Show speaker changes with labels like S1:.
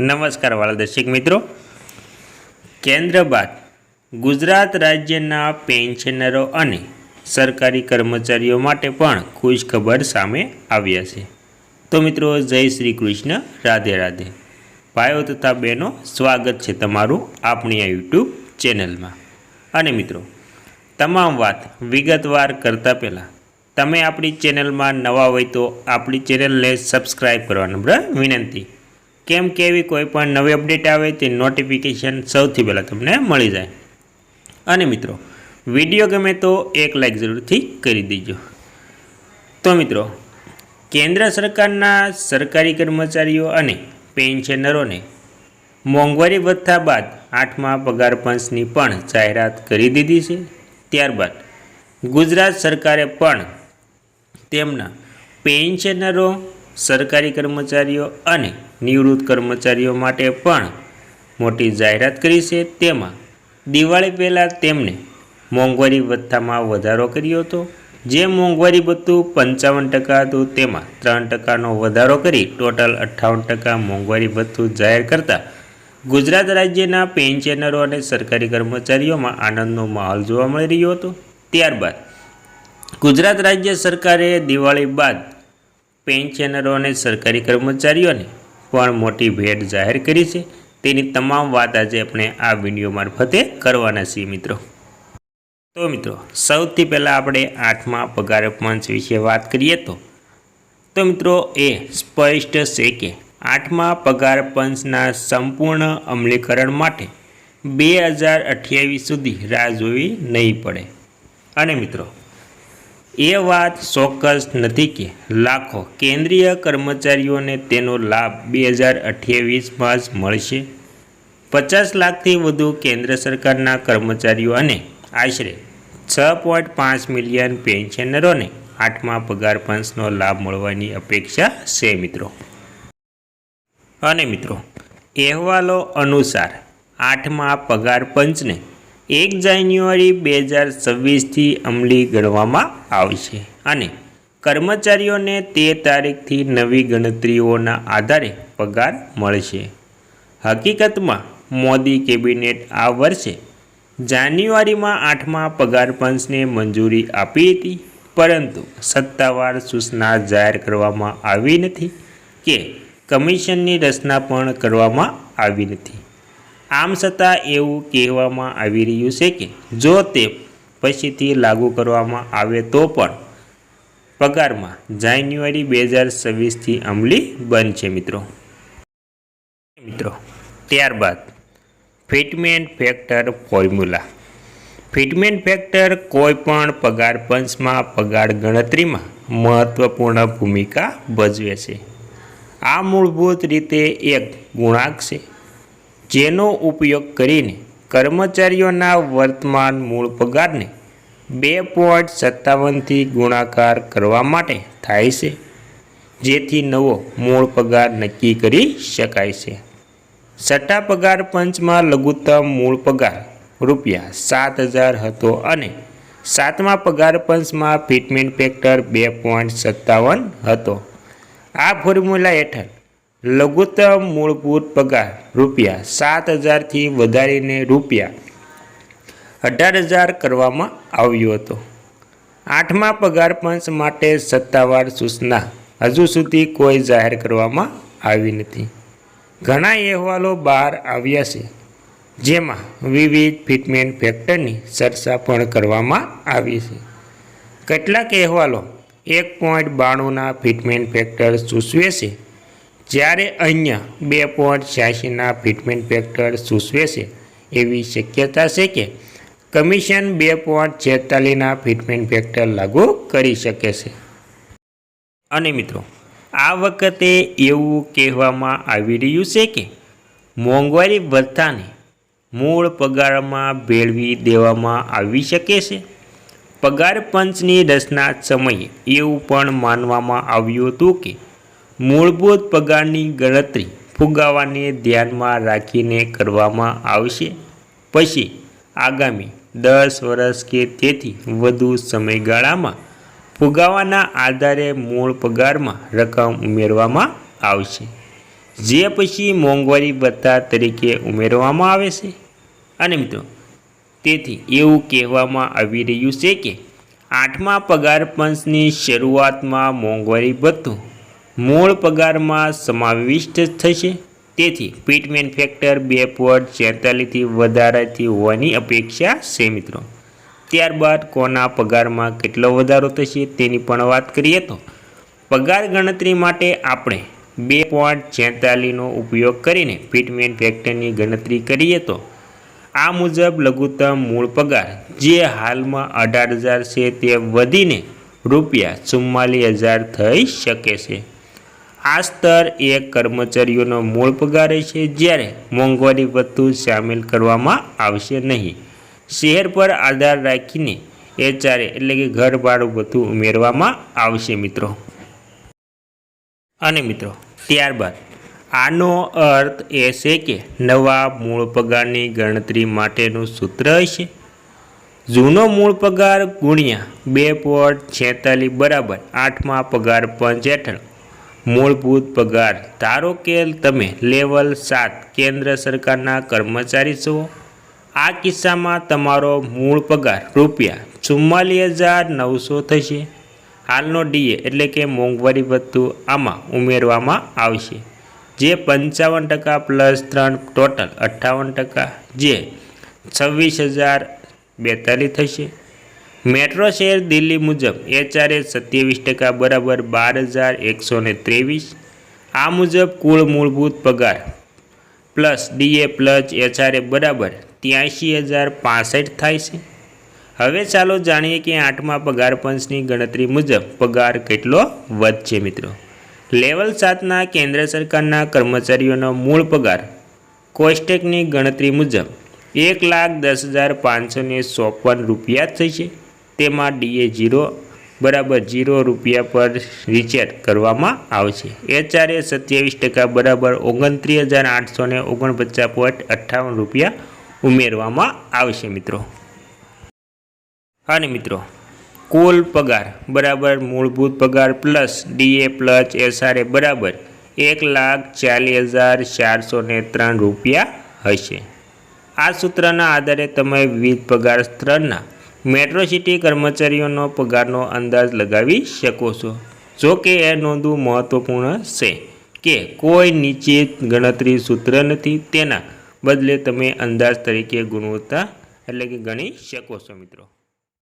S1: નમસ્કાર વાળા દર્શક મિત્રો. કેન્દ્ર બાદ ગુજરાત રાજ્યના પેન્શનરો અને સરકારી કર્મચારીઓ માટે પણ ખુશખબર સામે આવ્યા છે. તો મિત્રો, જય શ્રી કૃષ્ણ. રાધે રાધે. ભાઈઓ તથા બહેનો, સ્વાગત છે તમારું આપણી આ યુટ્યુબ ચેનલમાં. અને મિત્રો, તમામ વાત વિગતવાર કરતાં પહેલાં, તમે આપણી ચેનલમાં નવા હોય તો આપણી ચેનલને સબસ્ક્રાઈબ કરવા નમ્ર વિનંતી. કેમ કે એવી કોઈ પણ નવી અપડેટ આવે તે નોટિફિકેશન સૌથી પહેલાં તમને મળી જાય. અને મિત્રો વીડિયો ગમે તો એક લાઈક જરૂરથી કરી દેજો. તો મિત્રો, કેન્દ્ર સરકારના સરકારી કર્મચારીઓ અને પેન્શનરોને મોંઘવારી વધતા બાદ આઠમા પગાર પંચની પણ જાહેરાત કરી દીધી છે. ત્યારબાદ ગુજરાત સરકારે પણ તેમના પેન્શનરો સરકારી કર્મચારીઓ અને નિવૃત્ત કર્મચારીઓ માટે પણ મોટી જાહેરાત કરી છે. તેમાં દિવાળી પહેલાં તેમને મોંઘવારી ભથ્થામાં વધારો કર્યો હતો. જે મોંઘવારી ભથ્થું પંચાવન ટકા હતું, તેમાં ત્રણ ટકાનો વધારો કરી ટોટલ અઠ્ઠાવન ટકા મોંઘવારી ભથ્થું જાહેર કરતા ગુજરાત રાજ્યના પેન્શનરો અને સરકારી કર્મચારીઓમાં આનંદનો માહોલ જોવા મળી રહ્યો હતો. ત્યારબાદ ગુજરાત રાજ્ય સરકારે દિવાળી બાદ પેન્શનરો અને સરકારી કર્મચારીઓને પણ મોટી ભેટ જાહેર કરી છે. તેની તમામ વાત આજે આપણે આ વીડિયો મારફતે કરવાના છીએ મિત્રો. તો મિત્રો, સૌથી પહેલાં આપણે આઠમા પગાર પંચ વિશે વાત કરીએ તો. તો મિત્રો, એ સ્પષ્ટ છે કે આઠમા પગાર પંચના સંપૂર્ણ અમલીકરણ માટે બે હજાર અઠ્યાવીસ સુધી રાહ જોવી નહીં પડે. અને મિત્રો એ વાત ચોક્કસ નથી કે લાખો કેન્દ્રીય કર્મચારીઓને તેનો લાભ બે હજાર અઠ્યાવીસમાં જ મળશે. પચાસ લાખથી વધુ કેન્દ્ર સરકારના કર્મચારીઓ અને આશરે છ પોઈન્ટ પાંચ મિલિયન પેન્શનરોને આઠમા પગાર પંચનો લાભ મળવાની અપેક્ષા છે, મિત્રો. અને મિત્રો, અહેવાલો અનુસાર આઠમા પગાર પંચને એક જાન્યુઆરી બે હજાર છવ્વીસથી અમલી ગણવામાં આવશે અને કર્મચારીઓને તે તારીખથી નવી ગણતરીઓના આધારે પગાર મળશે. હકીકતમાં, મોદી કેબિનેટ આ વર્ષે જાન્યુઆરીમાં આઠમા પગાર પંચને મંજૂરી આપી હતી, પરંતુ સત્તાવાર સૂચના જાહેર કરવામાં આવી નથી કે કમિશનની રચના પણ કરવામાં આવી નથી. આમ છતાં એવું કહેવામાં આવી રહ્યું છે કે જો તે પછીથી લાગુ કરવામાં આવે તો પણ પગારમાં જાન્યુઆરી બે હજાર છવ્વીસથી અમલી બનશે મિત્રો. મિત્રો, ત્યારબાદ fitment factor formula. Fitment factor કોઈ પણ પગાર પંચમાં પગાર ગણતરીમાં મહત્વપૂર્ણ ભૂમિકા ભજવે છે. આ મૂળભૂત રીતે એક ગુણાંક છે. જેનો ઉપયોગ કરીને કર્મચારીઓના વર્તમાન મૂળ પગારને બે પોઈન્ટ સત્તાવનથી ગુણાકાર કરવા માટે થાય છે, જેથી નવો મૂળ પગાર નક્કી કરી શકાય છે. સટ્ટા પગાર પંચમાં લઘુત્તમ મૂળ પગાર રૂપિયા સાત હજાર હતો અને સાતમા પગાર પંચમાં ફિટમેન્ટ ફેક્ટર બે પોઈન્ટ સત્તાવન હતો. આ ફોર્મ્યુલા હેઠળ લઘુત્તમ મૂળભૂત પગાર રૂપિયા સાત હજારથી વધારીને રૂપિયા અઢાર હજાર કરવામાં આવ્યો હતો. આઠમા પગાર પંચ માટે સત્તાવાર સૂચના હજુ સુધી કોઈ જાહેર કરવામાં આવી નથી. ઘણા અહેવાલો બહાર આવ્યા છે, જેમાં વિવિધ ફિટમેન્ટ ફેક્ટરની ચર્ચા પણ કરવામાં આવી છે. કેટલાક અહેવાલો એક પોઈન્ટ બાણુંના ફિટમેન્ટ ફેક્ટર સૂચવે છે જ્યારે અન્ય બે પોઈન્ટ છ્યાસીના ફિટમેન્ટ ફેક્ટર સૂચવે છે, એવી શક્યતા છે કે કમિશન બે પોઈન્ટ છેતાલીસના ફિટમેન્ટ ફેક્ટર લાગુ કરી શકે છે. અને મિત્રો, આ વખતે એવું કહેવામાં આવી રહ્યું છે કે મોંઘવારી ભથ્થાને મૂળ પગારમાં ભેળવી દેવામાં આવી શકે છે. પગાર પંચની રચના સમયે એવું પણ માનવામાં આવ્યું હતું કે મૂળભૂત પગારની ગણતરી ફુગાવાને ધ્યાનમાં રાખીને કરવામાં આવશે. પછી આગામી દસ વર્ષ કે તેથી વધુ સમયગાળામાં ફુગાવાના આધારે મૂળ પગારમાં રકમ ઉમેરવામાં આવશે. જે પછી મોંઘવારી ભથ્થા તરીકે ઉમેરવામાં આવે છે. અને મિત્રો, તેથી એવું કહેવામાં આવી રહ્યું છે કે આઠમા પગાર પંચની શરૂઆતમાં મોંઘવારી ભથ્થું મૂળ પગારમાં સમાવિષ્ટ થશે. તેથી પીટમેન ફેક્ટર બે પોઈન્ટ છેતાલીસથી વધારાથી હોવાની અપેક્ષા છે મિત્રો. ત્યારબાદ કોના પગારમાં કેટલો વધારો થશે તેની પણ વાત કરીએ તો પગાર ગણતરી માટે આપણે બે પોઈન્ટ છેતાલીસનો ઉપયોગ કરીને પીટમેન ફેક્ટરની ગણતરી કરીએ તો આ મુજબ લઘુત્તમ મૂળ પગાર જે હાલમાં અઢાર હજાર છે તે વધીને રૂપિયા ચુમ્માલીસ હજાર થઈ શકે છે. આ સ્તર એ કર્મચારીઓનો મૂળ પગાર રહેશે જ્યારે મોંઘવારી ભથ્થું સામેલ કરવામાં આવશે નહીં. શહેર પર આધાર રાખીને એચઆરએ એટલે કે ઘર ભાડું ભથ્થું ઉમેરવામાં આવશે મિત્રો. અને મિત્રો, ત્યારબાદ, આનો અર્થ એ છે કે નવા મૂળ પગારની ગણતરી માટેનું સૂત્ર હશે. જૂનો મૂળ પગાર ગુણ્યા બે પોઈન્ટ છેતાલીસ બરાબર આઠમા પગાર પંચ હેઠળ મૂળભૂત પગાર. ધારો કે તમે લેવલ સાત કેન્દ્ર સરકારના કર્મચારી છો. આ કિસ્સામાં તમારો મૂળ પગાર રૂપિયા ચુમ્માલીસ હજાર નવસો થશે. હાલનો ડીએ એટલે કે મોંઘવારી ભથ્થું આમાં ઉમેરવામાં આવશે. જે પંચાવન ટકા પ્લસ ત્રણ ટોટલ અઠ્ઠાવન ટકા. જે છવ્વીસ હજાર બેતાલીસ થશે. મેટ્રો શહેર દિલ્હી મુજબ એચઆરએ સત્યાવીસ ટકા બરાબર બાર હજાર એકસો ત્રેવીસ. આ મુજબ કુલ મૂળભૂત પગાર પ્લસ ડીએ પ્લસ એચઆરએ બરાબર ત્યાંશી હજાર પાસઠ થાય છે. હવે ચાલો જાણીએ કે આઠમા પગાર પંચની ગણતરી મુજબ પગાર કેટલો વધશે મિત્રો. લેવલ સાતના કેન્દ્ર સરકારના કર્મચારીઓનો મૂળ પગાર કોસ્ટેકની ગણતરી મુજબ એક લાખ દસ હજાર પાંચસો ચોપન રૂપિયા થશે. તેમાં ડીએ જીરો બરાબર જીરો રૂપિયા પર રિચેટ કરવામાં આવશે. એચઆરએ સત્યાવીસ ટકા બરાબર ઓગણત્રીસ હજાર આઠસો ને ઓગણપચાસ પોઈન્ટ અઠ્ઠાવન રૂપિયા ઉમેરવામાં આવશે મિત્રો. અને મિત્રો, કુલ પગાર બરાબર મૂળભૂત પગાર પ્લસ ડીએ પ્લસ એસઆરએ બરાબર એક લાખ ચાલીસ હજાર ચારસો ને ત્રણ રૂપિયા હશે. આ સૂત્રના આધારે તમે વિવિધ પગાર સ્તરના મેટ્રો સિટી કર્મચારીઓનો પગારનો અંદાજ લગાવી શકો છો. જો કે એ નોંધવું મહત્વપૂર્ણ છે કે કોઈ નિશ્ચિત ગણતરી સૂત્ર નથી. તેના બદલે તમે અંદાજ તરીકે ગુણવત્તા એટલે કે ગણી શકો છો મિત્રો.